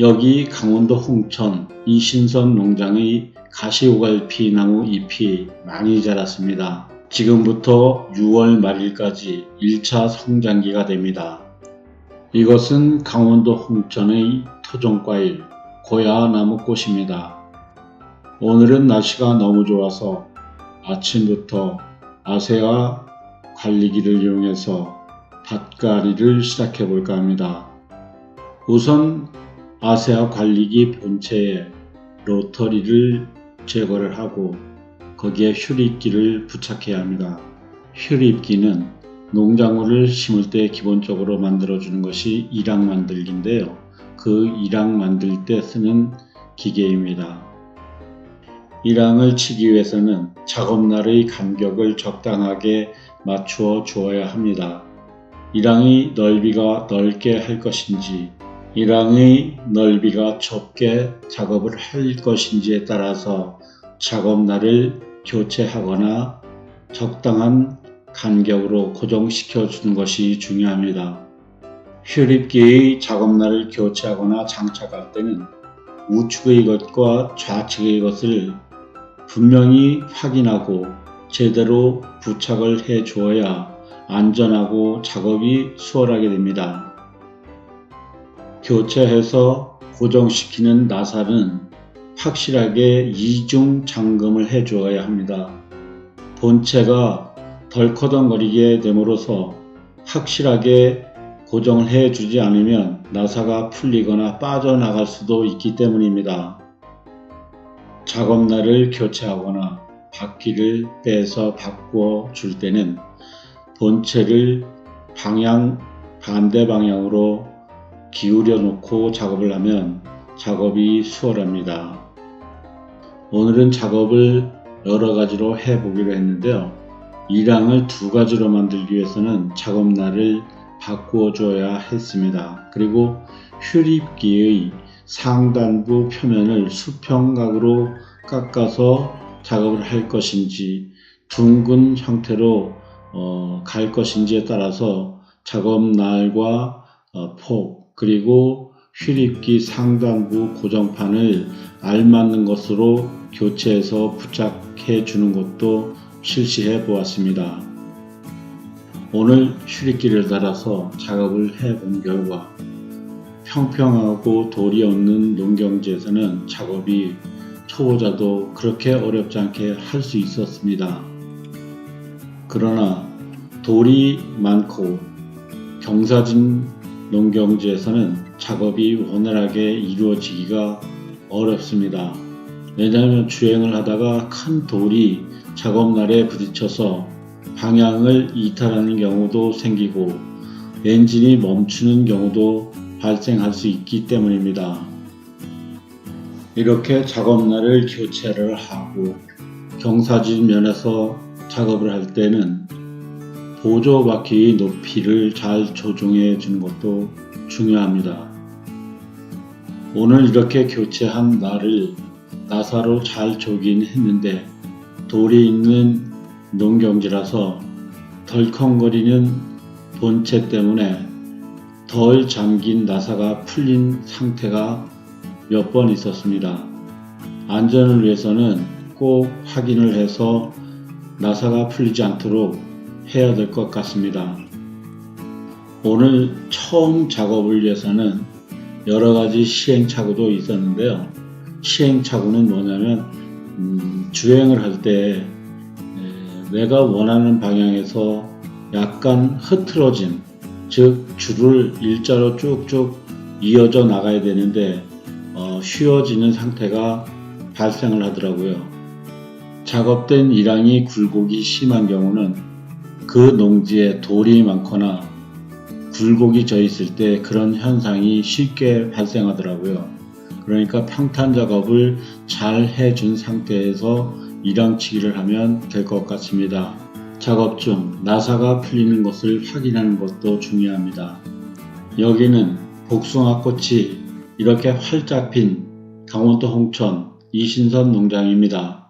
여기 강원도 홍천 이신선 농장의 가시오갈피 나무 잎이 많이 자랐습니다. 지금부터 6월 말일까지 1차 성장기가 됩니다. 이것은 강원도 홍천의 토종과일 고야나무꽃입니다. 오늘은 날씨가 너무 좋아서 아침부터 아세아 관리기를 이용해서 밭가리를 시작해 볼까 합니다. 우선 아세아 관리기 본체에 로터리를 제거를 하고 거기에 휴립기를 부착해야 합니다. 휴립기는 농작물을 심을 때 기본적으로 만들어주는 것이 일학 만들기인데요. 그 일학 만들 때 쓰는 기계입니다. 일항을 치기 위해서는 작업날의 간격을 적당하게 맞추어 주어야 합니다. 일항의 넓이가 넓게 할 것인지, 일항의 넓이가 좁게 작업을 할 것인지에 따라서 작업날을 교체하거나 적당한 간격으로 고정시켜 주는 것이 중요합니다. 휴립기의 작업날을 교체하거나 장착할 때는 우측의 것과 좌측의 것을 분명히 확인하고 제대로 부착을 해 주어야 안전하고 작업이 수월하게 됩니다. 교체해서 고정시키는 나사는 확실하게 이중 잠금을 해 주어야 합니다. 본체가 덜커덩거리게 됨으로써 확실하게 고정을 해 주지 않으면 나사가 풀리거나 빠져나갈 수도 있기 때문입니다. 작업날을 교체하거나 바퀴를 빼서 바꾸어 줄 때는 본체를 방향 반대 방향으로 기울여 놓고 작업을 하면 작업이 수월합니다. 오늘은 작업을 여러 가지로 해 보기로 했는데요. 일항을 두 가지로 만들기 위해서는 작업날을 바꾸어 줘야 했습니다. 그리고 휴립기의 상단부 표면을 수평각으로 깎아서 작업을 할 것인지 둥근 형태로 어, 갈 것인지에 따라서 작업날과 어, 폭 그리고 휴립기 상단부 고정판을 알맞는 것으로 교체해서 부착해 주는 것도 실시해 보았습니다. 오늘 휴립기를 달아서 작업을 해 본 결과 평평하고 돌이 없는 농경지에서는 작업이 초보자도 그렇게 어렵지 않게 할 수 있었습니다. 그러나 돌이 많고 경사진 농경지에서는 작업이 원활하게 이루어지기가 어렵습니다. 왜냐하면 주행을 하다가 큰 돌이 작업날에 부딪혀서 방향을 이탈하는 경우도 생기고 엔진이 멈추는 경우도 발생할 수 있기 때문입니다. 이렇게 작업날을 교체를 하고 경사진 면에서 작업을 할 때는 보조 바퀴의 높이를 잘 조정해 주는 것도 중요합니다. 오늘 이렇게 교체한 날을 나사로 잘 조긴 했는데 돌이 있는 농경지라서 덜컹거리는 본체 때문에 덜 잠긴 나사가 풀린 상태가 몇 번 있었습니다. 안전을 위해서는 꼭 확인을 해서 나사가 풀리지 않도록 해야 될 것 같습니다. 오늘 처음 작업을 위해서는 여러 가지 시행착오도 있었는데요. 시행착오는 뭐냐면 음, 주행을 할 때 내가 원하는 방향에서 약간 흐트러진 즉 줄을 일자로 쭉쭉 이어져 나가야 되는데 어, 휘어지는 상태가 발생을 하더라고요. 작업된 일항이 굴곡이 심한 경우는 그 농지에 돌이 많거나 굴곡이 져 있을 때 그런 현상이 쉽게 발생하더라고요. 그러니까 평탄 작업을 잘 해준 상태에서 일항치기를 하면 될 것 같습니다. 작업 중 나사가 풀리는 것을 확인하는 것도 중요합니다. 여기는 복숭아 꽃이 이렇게 활짝 핀 강원도 홍천 이신선 농장입니다.